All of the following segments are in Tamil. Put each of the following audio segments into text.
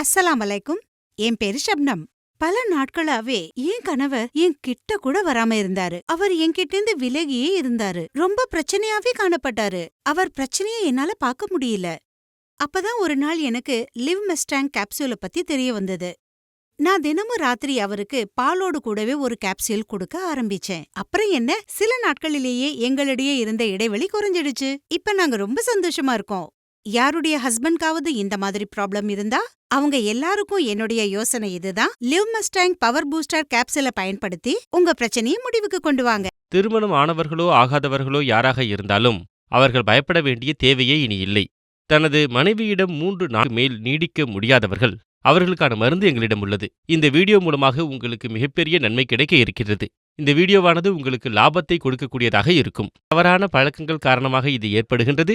அஸ்ஸலாம் அலைக்கும் என் பேரு ஷப்னம். பல நாட்களாவே என் கணவர் என் கிட்ட கூட வராம இருந்தாரு. அவர் என்கிட்ட இருந்து விலகியே இருந்தாரு. ரொம்ப பிரச்சனையாவே காணப்பட்டாரு. அவர் பிரச்சனையை என்னால பார்க்க முடியல. அப்பதான் ஒரு நாள் எனக்கு லிவ் மெஸ்டாங் கேப்சூலை பத்தி தெரிய வந்தது. நான் தினமும் ராத்திரி அவருக்கு பாலோடு கூடவே ஒரு கேப்சூல் கொடுக்க ஆரம்பிச்சேன். அப்புறம் என்ன? சில நாட்களிலேயே எங்களிடையே இருந்த இடைவெளி குறைஞ்சிடுச்சு. இப்ப நாங்க ரொம்ப சந்தோஷமா இருக்கோம். யாருடைய ஹஸ்பண்ட்காவது இந்த மாதிரி ப்ராப்ளம் இருந்தா? அவங்க எல்லாருக்கும் என்னுடைய யோசனை இதுதான். லிவ் மஸ்டாங் பவர் பூஸ்டர் கேப்சூலை பயன்படுத்தி உங்க பிரச்சனையை முடிவுக்கு கொண்டு வாங்க. திருமணம் ஆனவர்களோ ஆகாதவர்களோ யாராக இருந்தாலும் அவர்கள் பயப்பட வேண்டிய தேவையே இனி இல்லை. தனது மனைவியிடம் மூன்று நாள் மேல் நீடிக்க முடியாதவர்கள் அவர்களுக்கான மருந்து எங்களிடம் உள்ளது. இந்த வீடியோ மூலமாக உங்களுக்கு மிகப்பெரிய நன்மை கிடைக்க இருக்கிறது. இந்த வீடியோவானது உங்களுக்கு லாபத்தை கொடுக்கக்கூடியதாக இருக்கும். தவறான பழக்கங்கள் காரணமாக இது ஏற்படுகின்றது.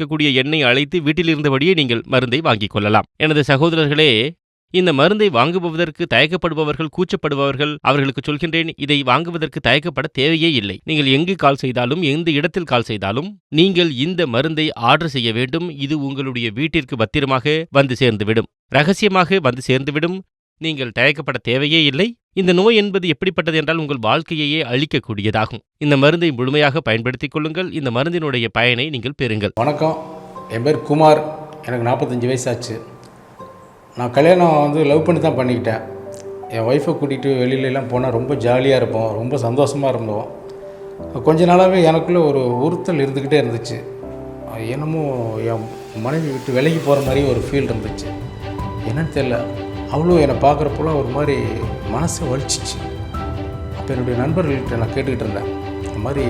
இருக்கக்கூடிய எண்ணெய் அழைத்து வீட்டில் இருந்தபடியே நீங்கள் மருந்தை வாங்கிக் கொள்ளலாம். எனது சகோதரர்களே இந்த மருந்தை வாங்குபவதற்கு தயக்கப்படுபவர்கள் கூச்சப்படுபவர்கள் அவர்களுக்கு சொல்கின்றேன் இதை வாங்குவதற்கு தயக்கப்பட தேவையே இல்லை. நீங்கள் எங்கு கால் செய்தாலும் எந்த இடத்தில் கால் செய்தாலும் நீங்கள் இந்த மருந்தை ஆர்டர் செய்ய வேண்டும். இது உங்களுடைய வீட்டிற்கு பத்திரமாக வந்து சேர்ந்துவிடும். ரகசியமாக வந்து சேர்ந்துவிடும். நீங்கள் தயக்கப்பட தேவையே இல்லை. இந்த நோய் என்பது எப்படிப்பட்டது என்றால் உங்கள் வாழ்க்கையையே அழிக்கக்கூடியதாகும். இந்த மருந்தை முழுமையாக பயன்படுத்திக் கொள்ளுங்கள். இந்த மருந்தினுடைய பயனை நீங்கள் பெறுங்கள். வணக்கம். என் பேர் குமார். எனக்கு நாற்பத்தஞ்சு வயசாச்சு. நான் கல்யாணம் வந்து லவ் பண்ணி தான் பண்ணிக்கிட்டேன். என் ஒய்ஃபை கூட்டிகிட்டு வெளியிலலாம் போனால் ரொம்ப ஜாலியாக இருப்போம். ரொம்ப சந்தோஷமாக இருந்தோம். கொஞ்ச நாளாகவே எனக்குள்ளே ஒரு உறுத்தல் இருந்துக்கிட்டே இருந்துச்சு. என்னமோ என் மனைவி விட்டு விலகி போகிற மாதிரி ஒரு ஃபீல் இருந்துச்சு. என்னன்னு தெரில அவ்வளோ என்னை பார்க்குறப்போலாம் ஒரு மாதிரி மனசை வலிச்சிச்சு. அப்போ என்னுடைய நண்பர்கள்கிட்ட நான் கேட்டுக்கிட்டு இருந்தேன். இந்த மாதிரி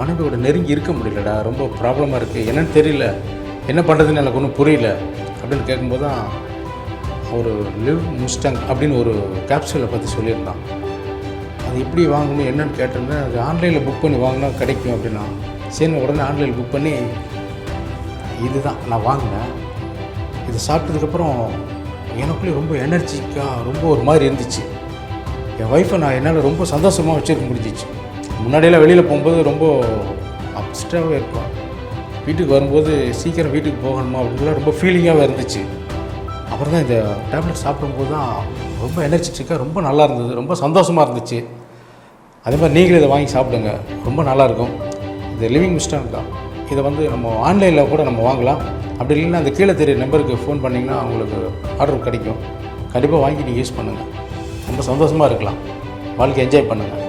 மனைவியோட நெருங்கி இருக்க முடியலடா ரொம்ப ப்ராப்ளமாக இருக்குது என்னன்னு தெரியல. என்ன பண்ணுறதுன்னு எனக்கு ஒன்றும் புரியல. அப்படின்னு கேட்கும்போது தான் ஒரு லிவ் முஸ்டங் அப்படின்னு ஒரு கேப்சூலை பற்றி சொல்லியிருந்தான். அது எப்படி வாங்கணும் என்னன்னு கேட்டிருந்தேன். அது ஆன்லைனில் புக் பண்ணி வாங்கினா கிடைக்கும் அப்படின்னா சரி உடனே ஆன்லைனில் புக் பண்ணி இதுதான் நான் வாங்கினேன். இது சாப்பிட்டதுக்கப்புறம் எனக்குள்ளே ரொம்ப எனர்ஜிக்காக ரொம்ப ஒரு மாதிரி இருந்துச்சு. என் ஒய்ஃபை நான் என்னால் ரொம்ப சந்தோஷமாக வச்சுருக்க முடிஞ்சிச்சு. முன்னாடியெல்லாம் வெளியில் போகும்போது ரொம்ப அப்ஸ்டாகவே இருக்கும் வீட்டுக்கு வரும்போது சீக்கிரம் வீட்டுக்கு போகணுமா அப்படின்லாம் ரொம்ப ஃபீலிங்காகவே இருந்துச்சு. அப்புறம் தான் இந்த டேப்லெட் சாப்பிடும்போது தான் ரொம்ப எனர்ஜெட்டிக்காக ரொம்ப நல்லா இருந்தது. ரொம்ப சந்தோஷமாக இருந்துச்சு. அதே மாதிரி நீங்களும் இதை வாங்கி சாப்பிடுங்க. ரொம்ப நல்லாயிருக்கும் இந்த லிவிங் மிஸ்டான் தான். இதை வந்து நம்ம ஆன்லைனில் கூட நம்ம வாங்கலாம். அப்படி இல்லைன்னா அந்த கீழே தெரிய நம்பருக்கு ஃபோன் பண்ணிங்கன்னா உங்களுக்கு ஆர்டர் கிடைக்கும். கண்டிப்பாக வாங்கி நீங்கள் யூஸ் பண்ணுங்கள் ரொம்ப சந்தோஷமாக இருக்கலாம். வாழ்க்கை என்ஜாய் பண்ணுங்கள்